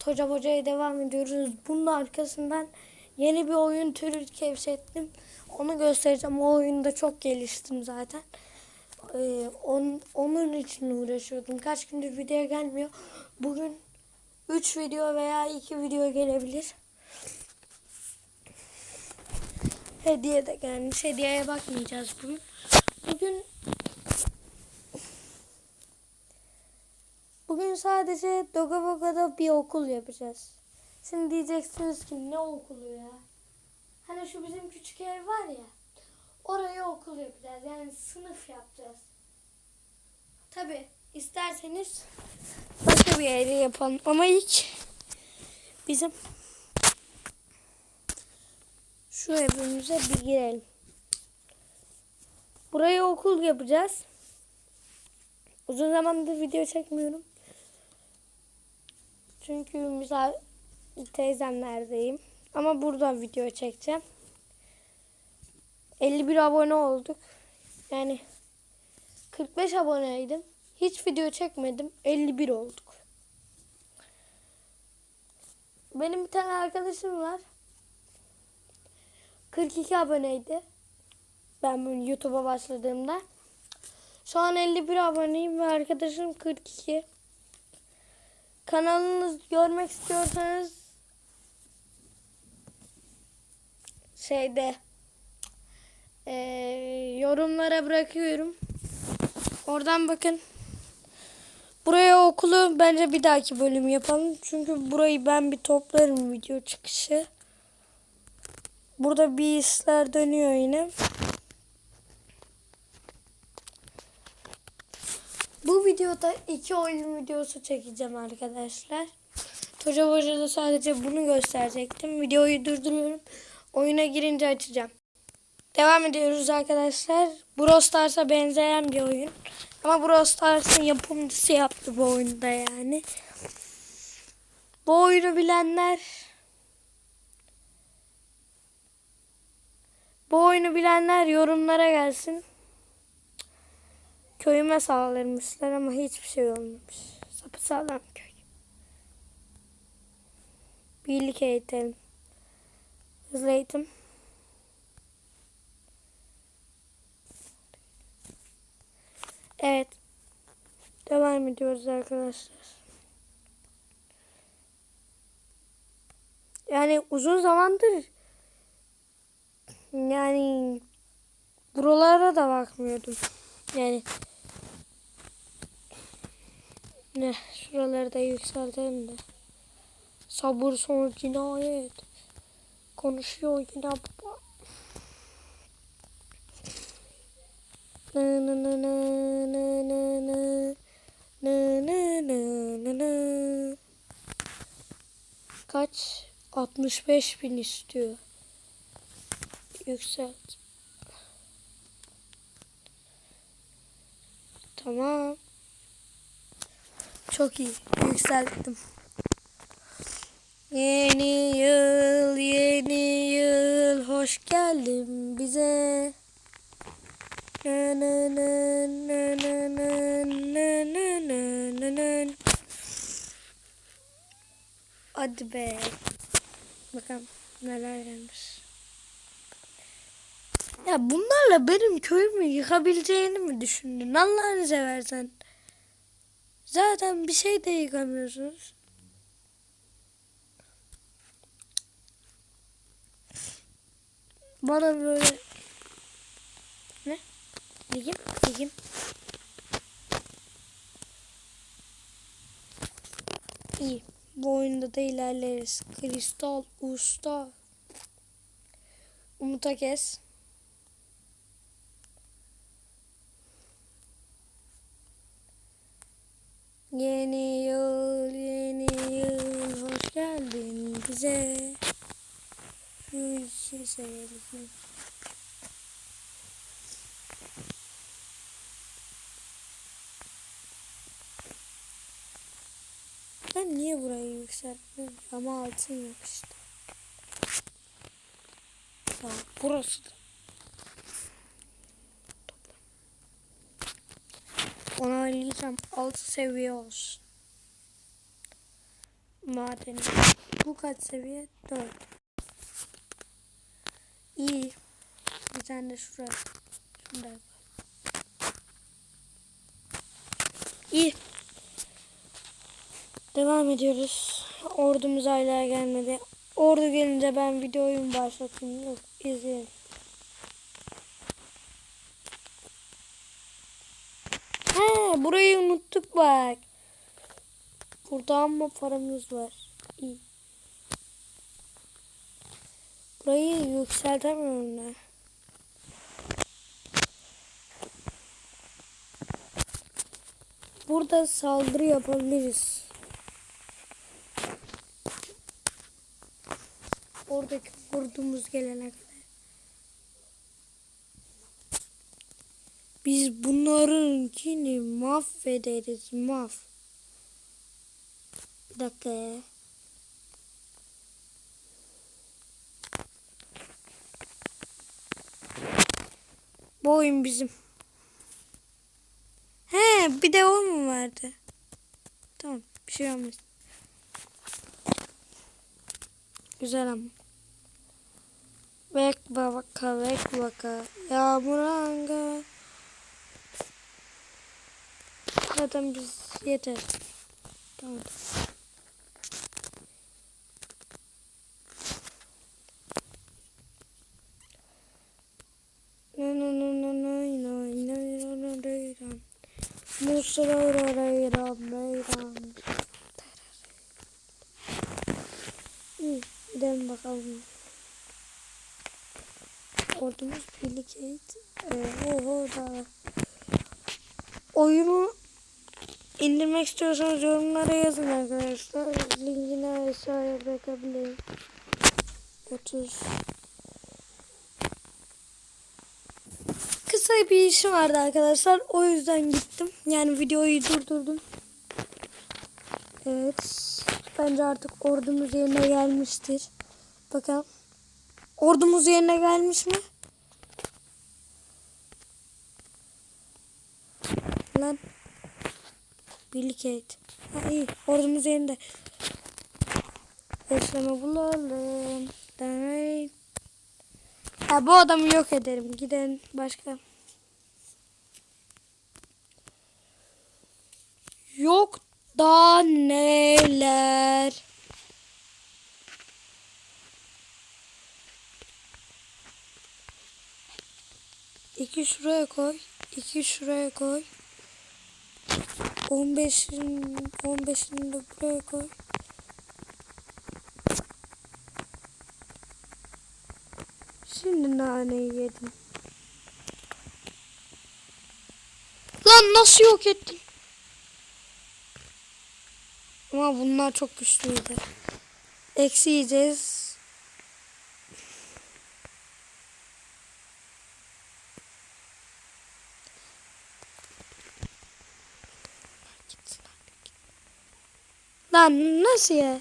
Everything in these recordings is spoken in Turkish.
Toca Boca'ya devam ediyoruz. Bunun arkasından yeni bir oyun türü keşfettim. Onu göstereceğim. O oyunda çok geliştim zaten. Ee, on, onun için uğraşıyordum. Kaç gündür video gelmiyor. Bugün 3 video veya 2 video gelebilir. Hediye de gelmiş. Hediyeye bakmayacağız bugün. Bugün Bugün sadece Dogaboga'da bir okul yapacağız. Şimdi diyeceksiniz ki ne okulu ya? Hani şu bizim küçük ev var ya. Oraya okul yapacağız. Yani sınıf yapacağız. Tabi isterseniz başka bir yere yapalım. Ama ilk bizim şu evimize bir girelim. Buraya okul yapacağız. Uzun zamandır video çekmiyorum. Çünkü misal teyzemlerdeyim. Ama buradan video çekeceğim. 51 abone olduk. Yani 45 aboneydim. Hiç video çekmedim. 51 olduk. Benim bir tane arkadaşım var. 42 aboneydi. Ben bunu YouTube'a başladığımda. Şu an 51 aboneyim ve arkadaşım 42. Kanalınız görmek istiyorsanız şeyde eee, yorumlara bırakıyorum. Oradan bakın. Buraya okulu bence bir dahaki bölüm yapalım. Çünkü burayı ben bir toplarım video çıkışı. Burada bir işler dönüyor yine. Bu videoda iki oyun videosu çekeceğim arkadaşlar. Toca Boca'da sadece bunu gösterecektim. Videoyu durduruyorum. Oyuna girince açacağım. Devam ediyoruz arkadaşlar. Brawl Stars'a benzeyen bir oyun. Ama Brawl Stars'ın yapımcısı yaptı bu oyunda yani. Bu oyunu bilenler Bu oyunu bilenler yorumlara gelsin. Köyüme sağlarmışlar ama hiçbir şey olmamış. Sapı sağlam köy. Birlik eğitim. Hızlı eğitim. Evet. Devam ediyoruz arkadaşlar. Yani uzun zamandır yani buralara da bakmıyordum. Yani ne şuraları da yükseltelim de. Sabır son cinayet. Konuşuyor yine baba. Nı nı nı nı nı nı nı. Nı nı nı nı nı. Kaç? 65 bin istiyor. Yükselt. Tamam. Çok iyi. Yükselttim. Yeni yıl, yeni yıl, hoş geldin bize. Nı nı nı nı nı nı nı nı nı nı nı. Hadi be. Bakalım neler gelmiş. Ya bunlarla benim köyümü yıkabileceğini mi düşündün? Allah'ını seversen. Zaten bir şey de yıkamıyorsunuz. Bana böyle ne? Ligim, ligim. İyi. Bu oyunda da ilerleriz. Kristal Usta. Umut'a kes. Yeni yıl, yeni yıl, hoş geldin bize. Şu işi sevelim. Ben niye burayı yükseltmiyorum ama altın yok işte. Burası da. Onaylayacağım. Altı seviye olsun. madeni. Bu kaç seviye? 4. İyi. Bir tane de şuraya. İyi. Devam ediyoruz. Ordumuz hala gelmedi. Ordu gelince ben videoyu başlatayım? Yok izleyelim. Burayı unuttuk bak. Burada ama paramız var. İyi. Burayı yükseltemiyorum ben. Burada saldırı yapabiliriz. Oradaki ordumuz gelene kadar. Biz bunlarınkini mahvederiz mahv. Bir dakika. Bu oyun bizim. He bir de o mu vardı? Tamam bir şey olmaz. Güzel ama. Vek vaka vek vaka yağmuranga. Zaten biz yeter. Tamam. Musa Reyran Reyran Gidelim bakalım. Ordumuz birlik eğit. Ee, oho da. Oyunu indirmek istiyorsanız yorumlara yazın arkadaşlar. Linkini aşağıya bırakabilirim. 30 Kısa bir işim vardı arkadaşlar. O yüzden gittim. Yani videoyu durdurdum. Evet. Bence artık ordumuz yerine gelmiştir. Bakalım. Ordumuz yerine gelmiş mi? Lan. Birlik et. Ha iyi. Ordumuz yerinde. Besleme bulalım. Demek. Ha bu adamı yok ederim. Gidelim başka. Yok da neler. İki şuraya koy. iki şuraya koy. 15'in 15'ini de buraya koy. Şimdi naneyi yedim. Lan nasıl yok ettin? Ama bunlar çok güçlüydü. Eksi yiyeceğiz. Lan nasıl ya?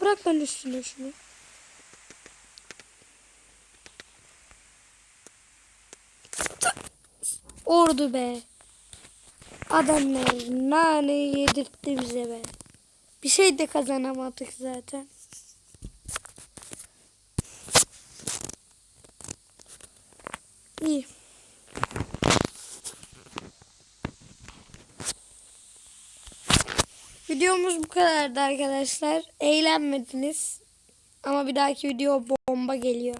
Bırak ben üstüne şunu. Ordu be. Adamlar nane yedirtti bize be. Bir şey de kazanamadık zaten. İyi. Videomuz bu kadardı arkadaşlar. Eğlenmediniz. Ama bir dahaki video bomba geliyor.